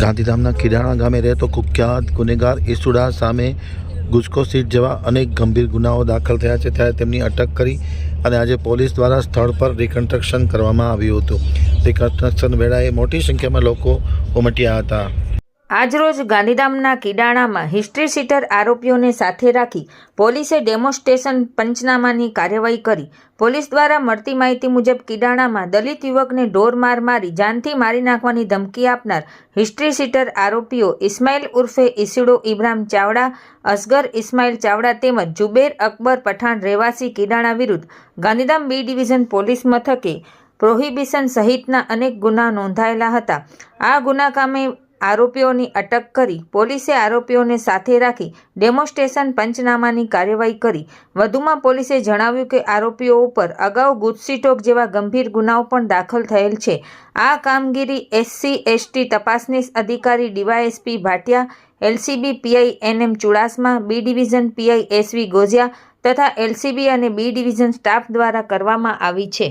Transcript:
ગાંધીધામના ખીરાણા ગામે રહેતો કુખ્યાત ગુનેગાર ઈસુડા સામે ગુજકો સીટ જેવા અનેક ગંભીર ગુનાઓ દાખલ થયા છે. ત્યારે તેમની અટક કરી અને આજે પોલીસ દ્વારા સ્થળ પર રિકન્સ્ટ્રક્શન કરવામાં આવ્યું હતું. રિકન્સ્ટ્રક્શન વેળાએ મોટી સંખ્યામાં લોકો ઉમટ્યા હતા. આજરોજ ગાંધીધામના કિડાણામાં હિસ્ટ્રી સીટર આરોપીઓને સાથે રાખી પોલીસે ડેમોસ્ટ્રેશન પંચનામાની કાર્યવાહી કરી. પોલીસ દ્વારા મળતી માહિતી મુજબ કિડાણામાં દલિત યુવકને ઢોર માર મારી, જાનથી મારી નાખવાની ધમકી આપનાર હિસ્ટ્રી સીટર આરોપીઓ ઇસ્માઇલ ઉર્ફે ઈસુડો ઇબ્રાહિમ ચાવડા, અસગર ઇસ્માઇલ ચાવડા તેમજ જુબેર અકબર પઠાણ રહેવાસી કિડાણા વિરુદ્ધ ગાંધીધામ બી ડિવિઝન પોલીસ મથકે પ્રોહિબિશન સહિતના અનેક ગુના નોંધાયેલા હતા. આ ગુના કામે આરોપીઓની અટક કરી પોલીસે આરોપીઓને સાથે રાખી ડેમોસ્ટ્રેશન પંચનામાની કાર્યવાહી કરી. વધુમાં પોલીસે જણાવ્યું કે આરોપીઓ ઉપર અગાઉ ગુજસીટોક જેવા ગંભીર ગુનાઓ પણ દાખલ થયેલ છે. આ કામગીરી એસસી, એસટી તપાસની અધિકારી DYSP Bhatia, LCB PI NM Chudasama, B division PI SV Gojia તથા એલસીબી અને બી ડિવિઝન સ્ટાફ દ્વારા કરવામાં આવી છે.